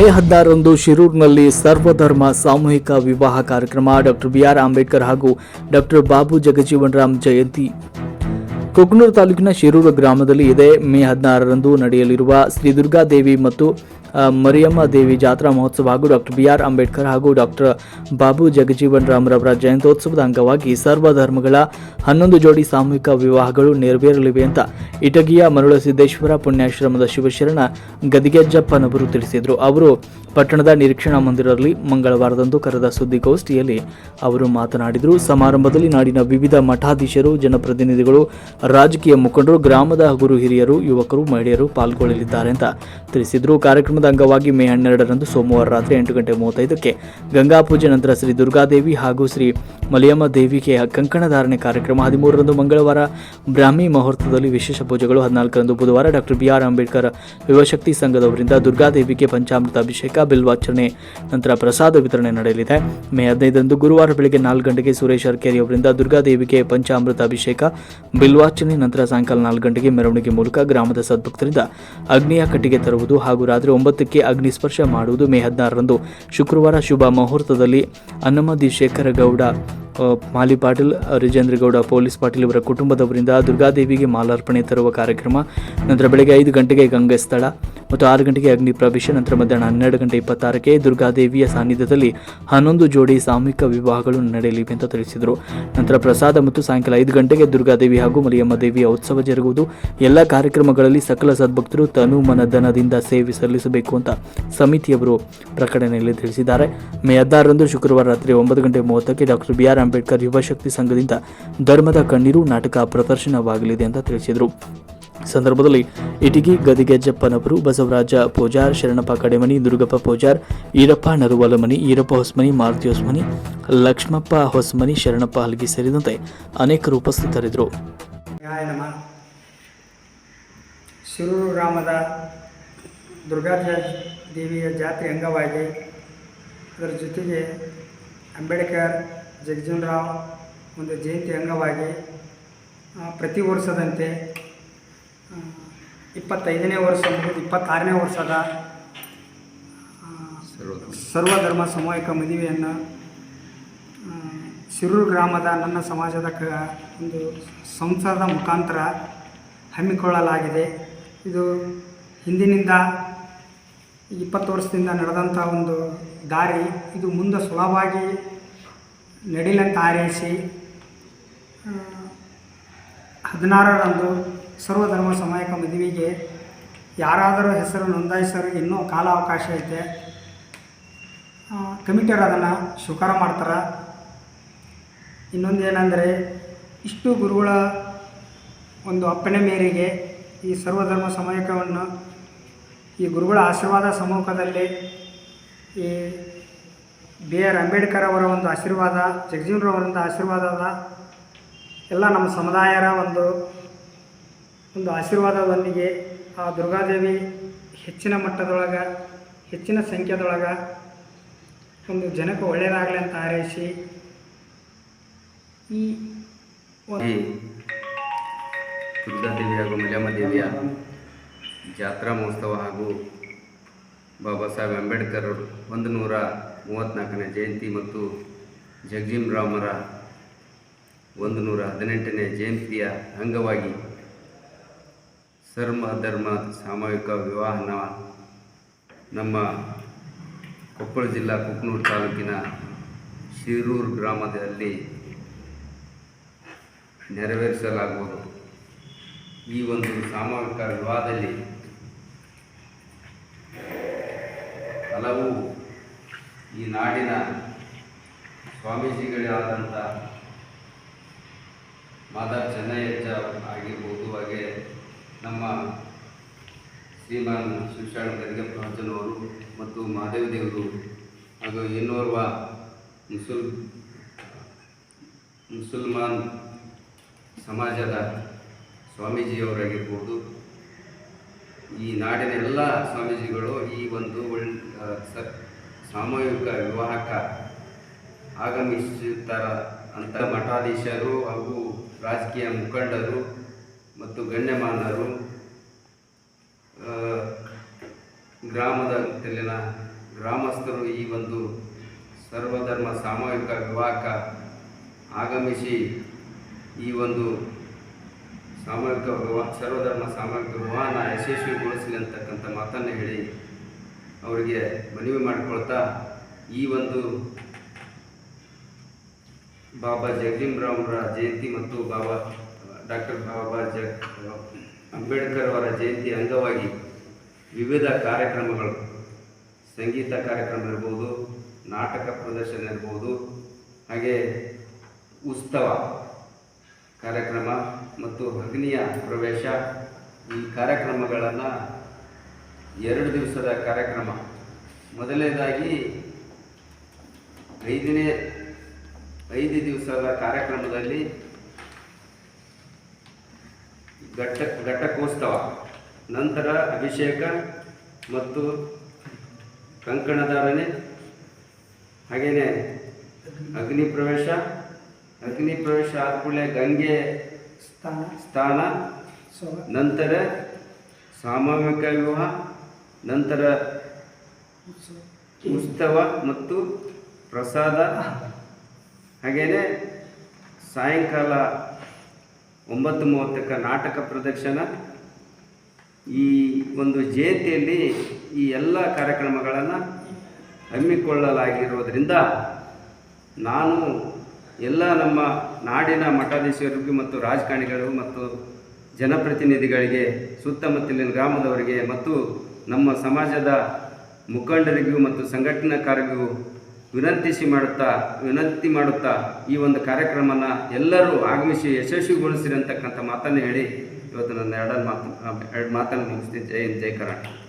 ಮೇ ಹದಿನಾರರಂದು ಶಿರೂರಿನಲ್ಲಿ ಸರ್ವಧರ್ಮ ಸಾಮೂಹಿಕ ವಿವಾಹ ಕಾರ್ಯಕ್ರಮ ಡಾಕ್ಟರ್ ಬಿಆರ್ ಅಂಬೇಡ್ಕರ್ ಹಾಗೂ ಡಾಕ್ಟರ್ ಬಾಬು ಜಗಜೀವನ್ ರಾಮ್ ಜಯಂತಿ. ಕುಗ್ನೂರು ತಾಲೂಕಿನ ಶಿರೂರು ಗ್ರಾಮದಲ್ಲಿ ಇದೇ ಮೇ ಹದಿನಾರರಂದು ನಡೆಯಲಿರುವ ಶ್ರೀ ದುರ್ಗಾದೇವಿ ಮತ್ತು ಮರಿಯಮ್ಮ ದೇವಿ ಜಾತ್ರಾ ಮಹೋತ್ಸವ ಹಾಗೂ ಡಾಕ್ಟರ್ ಬಿ ಆರ್ ಅಂಬೇಡ್ಕರ್ ಹಾಗೂ ಡಾಕ್ಟರ್ ಬಾಬು ಜಗಜೀವನ್ ರಾಮರವರ ಜಯಂತ್ಯೋತ್ಸವದ ಅಂಗವಾಗಿ ಸರ್ವಧರ್ಮಗಳ ಹನ್ನೊಂದು ಜೋಡಿ ಸಾಮೂಹಿಕ ವಿವಾಹಗಳು ನೆರವೇರಲಿವೆ ಅಂತ ಇಟಗಿಯ ಮರುಳಸಿದ್ದೇಶ್ವರ ಪುಣ್ಯಾಶ್ರಮದ ಶಿವಶರಣ ಗದಿಗೆಜ್ಜಪ್ಪನವರು ತಿಳಿಸಿದರು. ಅವರು ಪಟ್ಟಣದ ನಿರೀಕ್ಷಣಾ ಮಂದಿರದಲ್ಲಿ ಮಂಗಳವಾರದಂದು ಕರೆದ ಸುದ್ದಿಗೋಷ್ಠಿಯಲ್ಲಿ ಅವರು ಮಾತನಾಡಿದರು. ಸಮಾರಂಭದಲ್ಲಿ ನಾಡಿನ ವಿವಿಧ ಮಠಾಧೀಶರು, ಜನಪ್ರತಿನಿಧಿಗಳು ರಾಜಕೀಯ ಮುಖಂಡರು, ಗ್ರಾಮದ ಗುರು ಹಿರಿಯರು, ಯುವಕರು, ಮಹಿಳೆಯರು ಪಾಲ್ಗೊಳ್ಳಲಿದ್ದಾರೆ ಅಂತ ತಿಳಿಸಿದರು. ಕಾರ್ಯಕ್ರಮದ ಅಂಗವಾಗಿ ಮೇ ಹನ್ನೆರಡರಂದು ಸೋಮವಾರ ರಾತ್ರಿ ಎಂಟು ಗಂಟೆ ಮೂವತ್ತೈದಕ್ಕೆ ಗಂಗಾ ಪೂಜೆ ನಂತರ ಶ್ರೀ ದುರ್ಗಾದೇವಿ ಹಾಗೂ ಶ್ರೀ ಮಲಿಯಮ್ಮ ದೇವಿಗೆ ಕಂಕಣ ಧಾರಣೆ ಕಾರ್ಯಕ್ರಮ. ಹದಿಮೂರರಂದು ಮಂಗಳವಾರ ಬ್ರಾಹ್ಮಿ ಮುಹೂರ್ತದಲ್ಲಿ ವಿಶೇಷ ಪೂಜೆಗಳು. ಹದಿನಾಲ್ಕರಂದು ಬುಧವಾರ ಡಾಕ್ಟರ್ ಬಿ ಆರ್ ಅಂಬೇಡ್ಕರ್ ಯುವಶಕ್ತಿ ಸಂಘದವರಿಂದ ದುರ್ಗಾದೇವಿಗೆ ಪಂಚಾಮೃತ ಅಭಿಷೇಕ ಬಿಲ್ವಾಚರಣೆ ನಂತರ ಪ್ರಸಾದ ವಿತರಣೆ ನಡೆಯಲಿದೆ. ಮೇ ಹದಿನೈದರಂದು ಗುರುವಾರ ಬೆಳಗ್ಗೆ ನಾಲ್ಕು ಗಂಟೆಗೆ ಸುರೇಶ್ ಅರ್ಕೇರಿ ಅವರಿಂದ ದುರ್ಗಾದೇವಿಗೆ ಪಂಚಾಮೃತ ಅಭಿಷೇಕ ಬಿಲ್ವಾರ್ಚನೆ ನಂತರ ಸಾಯಂಕಾಲ ನಾಲ್ಕು ಗಂಟೆಗೆ ಮೆರವಣಿಗೆ ಮೂಲಕ ಗ್ರಾಮದ ಸದ್ಭಕ್ತರಿಂದ ಅಗ್ನಿಯ ಕಟ್ಟಿಗೆ ತರುವುದು ಹಾಗೂ ರಾತ್ರಿ ಒಂಬತ್ತಕ್ಕೆ ಅಗ್ನಿ ಸ್ಪರ್ಶ ಮಾಡುವುದು ಮೇ ಹದಿನಾರರಂದು. ಶುಕ್ರವಾರ ಶುಭ ಮುಹೂರ್ತದಲ್ಲಿ ಅನ್ನಮದಿ ಶೇಖರ ಗೌಡ ಆ, ಮಾಲಿ ಪಾಟೀಲ್ ರಿಜೇಂದ್ರಗೌಡ ಪೊಲೀಸ್ ಪಾಟೀಲ್ ಇವರ ಕುಟುಂಬದವರಿಂದ ದುರ್ಗಾದೇವಿಗೆ ಮಾಲಾರ್ಪಣೆ ತರುವ ಕಾರ್ಯಕ್ರಮ ನಂತರ ಬೆಳಗ್ಗೆ ಐದು ಗಂಟೆಗೆ ಗಂಗೆ ಸ್ಥಳ ಮತ್ತು ಆರು ಗಂಟೆಗೆ ಅಗ್ನಿ ಪ್ರವೇಶ, ನಂತರ ಮಧ್ಯಾಹ್ನ ಹನ್ನೆರಡು ಗಂಟೆ ಇಪ್ಪತ್ತಾರಕ್ಕೆ ದುರ್ಗಾದೇವಿಯ ಸಾನ್ನಿಧ್ಯದಲ್ಲಿ ಹನ್ನೊಂದು ಜೋಡಿ ಸಾಮೂಹಿಕ ವಿವಾಹಗಳು ನಡೆಯಲಿವೆ ಅಂತ ತಿಳಿಸಿದರು. ನಂತರ ಪ್ರಸಾದ ಮತ್ತು ಸಾಯಂಕಾಲ ಐದು ಗಂಟೆಗೆ ದುರ್ಗಾದೇವಿ ಹಾಗೂ ಮಲಿಯಮ್ಮ ದೇವಿಯ ಉತ್ಸವ ಜರುಗುವುದು. ಎಲ್ಲ ಕಾರ್ಯಕ್ರಮಗಳಲ್ಲಿ ಸಕಲ ಸದ್ಭಕ್ತರು ತನು ಮನಧನದಿಂದ ಸೇವೆ ಸಲ್ಲಿಸಬೇಕು ಅಂತ ಸಮಿತಿಯವರು ಪ್ರಕಟಣೆಯಲ್ಲಿ ತಿಳಿಸಿದ್ದಾರೆ. ಮೇ ಹದಿನಾರರಂದು ಶುಕ್ರವಾರ ರಾತ್ರಿ ಒಂಬತ್ತು ಗಂಟೆ ಮೂವತ್ತಕ್ಕೆ ಡಾಕ್ಟರ್ ಬಿ ಅಂಬೇಡ್ಕರ್ ಯುವಶಕ್ತಿ ಸಂಘದಿಂದ ಧರ್ಮದ ಕಣ್ಣೀರು ನಾಟಕ ಪ್ರದರ್ಶನವಾಗಲಿದೆ ಅಂತ ತಿಳಿಸಿದರು. ಸಂದರ್ಭದಲ್ಲಿ ಇಟಗಿ ಗದಿಗೆಜ್ಜಪ್ಪನವರು, ಬಸವರಾಜ ಪೂಜಾರ್, ಶರಣಪ್ಪ ಕಡೆಮನಿ, ದುರ್ಗಪ್ಪ ಪೂಜಾರ್, ಈರಪ್ಪ ನರುವಲಮನಿ ಈರಪ್ಪ ಹೊಸ್ಮನಿ, ಮಾರುತಿ ಹೊಸ್ಮನಿ, ಲಕ್ಷ್ಮಪ್ಪ ಹೊಸ್ಮನಿ, ಶರಣಪ್ಪ ಹಲ್ಗಿ ಸೇರಿದಂತೆ ಅನೇಕರು ಉಪಸ್ಥಿತರಿದ್ದರು. ಶಿರೂರು ಗ್ರಾಮದ ದೇವಿಯ ಜಾತ್ರೆ ಅಂಗವಾಗಿ ಅದರ ಜೊತೆಗೆ ಅಂಬೇಡ್ಕರ್ ಜಗಜೀವನರಾವ್ ಒಂದು ಜಯಂತಿ ಅಂಗವಾಗಿ ಪ್ರತಿ ವರ್ಷದಂತೆ ಇಪ್ಪತ್ತೈದನೇ ವರ್ಷ ಇಪ್ಪತ್ತಾರನೇ ವರ್ಷದ ಸರ್ವಧರ್ಮ ಸಮೂಹಿಕ ಮದುವೆಯನ್ನು ಶಿರೂರು ಗ್ರಾಮದ ನನ್ನ ಸಮಾಜದ ಕ, ಒಂದು ಸಂಸಾರದ ಮುಖಾಂತರ ಹಮ್ಮಿಕೊಳ್ಳಲಾಗಿದೆ. ಇದು ಹಿಂದಿನಿಂದ ಇಪ್ಪತ್ತು ವರ್ಷದಿಂದ ನಡೆದಂಥ ಒಂದು ದಾರಿ. ಇದು ಮುಂದೆ ಸುಲಭವಾಗಿ ನಡೀಲಂತ ಆರೈಸಿ ಹದಿನಾರರಂದು ಸರ್ವಧರ್ಮ ಸಮಯಕ ಮದುವೆಗೆ ಯಾರಾದರೂ ಹೆಸರು ನೋಂದಾಯಿಸೋರು ಇನ್ನೂ ಕಾಲಾವಕಾಶ ಐತೆ. ಕಮಿಟಿಯವರು ಅದನ್ನು ಸ್ವೀಕಾರ ಮಾಡ್ತಾರೆ. ಇನ್ನೊಂದು ಏನಂದರೆ, ಇಷ್ಟು ಗುರುಗಳ ಒಂದು ಅಪ್ಪಣೆ ಮೇರೆಗೆ ಈ ಸರ್ವಧರ್ಮ ಸಮಯಕವನ್ನು ಈ ಗುರುಗಳ ಆಶೀರ್ವಾದ ಸಮ್ಮುಖದಲ್ಲಿ ಈ ಬಿ ಆರ್ ಅಂಬೇಡ್ಕರ್ ಅವರ ಒಂದು ಆಶೀರ್ವಾದ ಜಗಜೀವನರವರಿಂದ ಆಶೀರ್ವಾದದ ಎಲ್ಲ ನಮ್ಮ ಸಮುದಾಯರ ಒಂದು ಒಂದು ಆಶೀರ್ವಾದದೊಂದಿಗೆ ಆ ದುರ್ಗಾದೇವಿ ಹೆಚ್ಚಿನ ಮಟ್ಟದೊಳಗೆ, ಹೆಚ್ಚಿನ ಸಂಖ್ಯೆದೊಳಗೆ ಒಂದು ಜನಕ್ಕೆ ಒಳ್ಳೆಯದಾಗಲಿ ಅಂತ ಹಾರೈಸಿ ಈ ದುರ್ಗಾದೇವಿ ಹಾಗೂ ಮಲ್ಯಮ್ಮ ದೇವಿಯ ಜಾತ್ರಾ ಮಹೋತ್ಸವ ಹಾಗೂ ಬಾಬಾ ಸಾಹೇಬ್ ಅಂಬೇಡ್ಕರ್ ಒಂದು ನೂರ ಮೂವತ್ತ್ನಾಲ್ಕನೇ ಜಯಂತಿ ಮತ್ತು ಜಗಜೀಮ್ ರಾಮರ ಒಂದು ನೂರ ಹದಿನೆಂಟನೇ ಜಯಂತಿಯ ಅಂಗವಾಗಿ ಸರ್ಮ ಧರ್ಮ, ಸಾಮೂಹಿಕ ವಿವಾಹನ ನಮ್ಮ ಕೊಪ್ಪಳ ಜಿಲ್ಲಾ ಕುಕ್ನೂರು ತಾಲೂಕಿನ ಶಿರೂರು ಗ್ರಾಮದಲ್ಲಿ ನೆರವೇರಿಸಲಾಗುವುದು. ಈ ಒಂದು ಸಾಮೂಹಿಕ ವಿವಾಹದಲ್ಲಿ ಹಲವು ಈ ನಾಡಿನ ಸ್ವಾಮೀಜಿಗಳೇ ಆದಂಥ ಮಾದರ್ ಚೆನ್ನಯ್ಯಜ್ಜ ಆಗಿರ್ಬೋದು ಹಾಗೆ ನಮ್ಮ ಶ್ರೀಮಾನ್ ಶಿವಶರಣ ಪ್ರಾಂಚನವರು ಮತ್ತು ಮಹಾದೇವ ದೇವರು ಹಾಗೂ ಇನ್ನೋರ್ವ ಮುಸುಲ್ ಮುಸಲ್ಮಾನ್ ಸಮಾಜದ ಸ್ವಾಮೀಜಿಯವರಾಗಿರ್ಬೋದು. ಈ ನಾಡಿನ ಎಲ್ಲ ಸ್ವಾಮೀಜಿಗಳು ಈ ಒಂದು ಒಳ್ಳೆ ಆ, ಸ ಸಾಮೂಹಿಕ ವಿವಾಹಕ್ಕೆ ಆಗಮಿಸುತ್ತಾರ ಅಂತ ಮಠಾಧೀಶರು ಹಾಗೂ ರಾಜಕೀಯ ಮುಖಂಡರು ಮತ್ತು ಗಣ್ಯಮಾನರು ಗ್ರಾಮದ ಗ್ರಾಮದಲ್ಲಿನ ಗ್ರಾಮಸ್ಥರು ಈ ಒಂದು ಸರ್ವಧರ್ಮ ಸಾಮೂಹಿಕ ವಿವಾಹಕ್ಕೆ ಆಗಮಿಸಿ ಈ ಒಂದು ಸಾಮೂಹಿಕ ವಿವಾಹ, ಸರ್ವಧರ್ಮ ಸಾಮೂಹಿಕ ವಿವಾಹನ ಯಶಸ್ವಿಗೊಳಿಸಲಿ ಅಂತಕ್ಕಂಥ ಮಾತನ್ನು ಹೇಳಿ ಅವರಿಗೆ ಮನವಿ ಮಾಡಿಕೊಳ್ತಾ ಈ ಒಂದು ಬಾಬಾ ಜಗಜೀವರಾಮ್ರ ಜಯಂತಿ ಮತ್ತು ಬಾಬಾ, ಡಾಕ್ಟರ್ ಬಾಬಾ ಜಗ್, ಅಂಬೇಡ್ಕರ್ ಅವರ ಜಯಂತಿ ಅಂಗವಾಗಿ ವಿವಿಧ ಕಾರ್ಯಕ್ರಮಗಳು, ಸಂಗೀತ ಕಾರ್ಯಕ್ರಮ ಇರ್ಬೋದು, ನಾಟಕ ಪ್ರದರ್ಶನ ಇರ್ಬೋದು, ಹಾಗೆ ಉತ್ಸವ ಕಾರ್ಯಕ್ರಮ ಮತ್ತು ಅಗ್ನಿಯ ಪ್ರವೇಶ ಈ ಕಾರ್ಯಕ್ರಮಗಳನ್ನು ಎರಡು ದಿವಸದ ಕಾರ್ಯಕ್ರಮ. ಮೊದಲನೇದಾಗಿ ಐದನೇ ಐದು ದಿವಸದ ಕಾರ್ಯಕ್ರಮದಲ್ಲಿ ಘಟ್ಟ ಘಟಕೋತ್ಸವ ನಂತರ ಅಭಿಷೇಕ ಮತ್ತು ಕಂಕಣಧಾರಣೆ ಹಾಗೆಯೇ ಅಗ್ನಿ ಪ್ರವೇಶ ಅಗ್ನಿ ಪ್ರವೇಶ ಆದ ಕೂಡಲೇ ಗಂಗೆ ಸ್ಥಾನ ಸ್ಥಾನ ನಂತರ ಸಾಮೂಹಿಕ ವಿವಾಹ ನಂತರ ಉತ್ಸವ ಮತ್ತು ಪ್ರಸಾದ. ಹಾಗೆಯೇ ಸಾಯಂಕಾಲ ಒಂಬತ್ತು ಮೂವತ್ತಕ್ಕೆ ನಾಟಕ ಪ್ರದರ್ಶನ. ಈ ಒಂದು ಜಯಂತಿಯಲ್ಲಿ ಈ ಎಲ್ಲ ಕಾರ್ಯಕ್ರಮಗಳನ್ನು ಹಮ್ಮಿಕೊಳ್ಳಲಾಗಿರೋದ್ರಿಂದ ನಾನು ಎಲ್ಲ ನಮ್ಮ ನಾಡಿನ ಮಠಾಧೀಶರಿಗೂ ಮತ್ತು ರಾಜಕಾರಣಿಗಳು ಮತ್ತು ಜನಪ್ರತಿನಿಧಿಗಳಿಗೆ ಸುತ್ತಮುತ್ತಲಿನ ಗ್ರಾಮದವರಿಗೆ ಮತ್ತು ನಮ್ಮ ಸಮಾಜದ ಮುಖಂಡರಿಗೂ ಮತ್ತು ಸಂಘಟನಾಕಾರರಿಗೂ ವಿನಂತಿಸಿ ಮಾಡುತ್ತಾ ವಿನಂತಿ ಮಾಡುತ್ತಾ ಈ ಒಂದು ಕಾರ್ಯಕ್ರಮನ ಎಲ್ಲರೂ ಆಗಮಿಸಿ ಯಶಸ್ವಿಗೊಳಿಸಿರಿ ಅಂತಕ್ಕಂಥ ಮಾತನ್ನು ಹೇಳಿ ಇವತ್ತು ನನ್ನ ಎರಡನ್ನು ಮಾತು ಎರಡು ಮಾತನ್ನು ಮುಗಿಸ್ತೀನಿ. ಜೈ ಹಿಂದ್, ಕರ್ನಾಟಕ.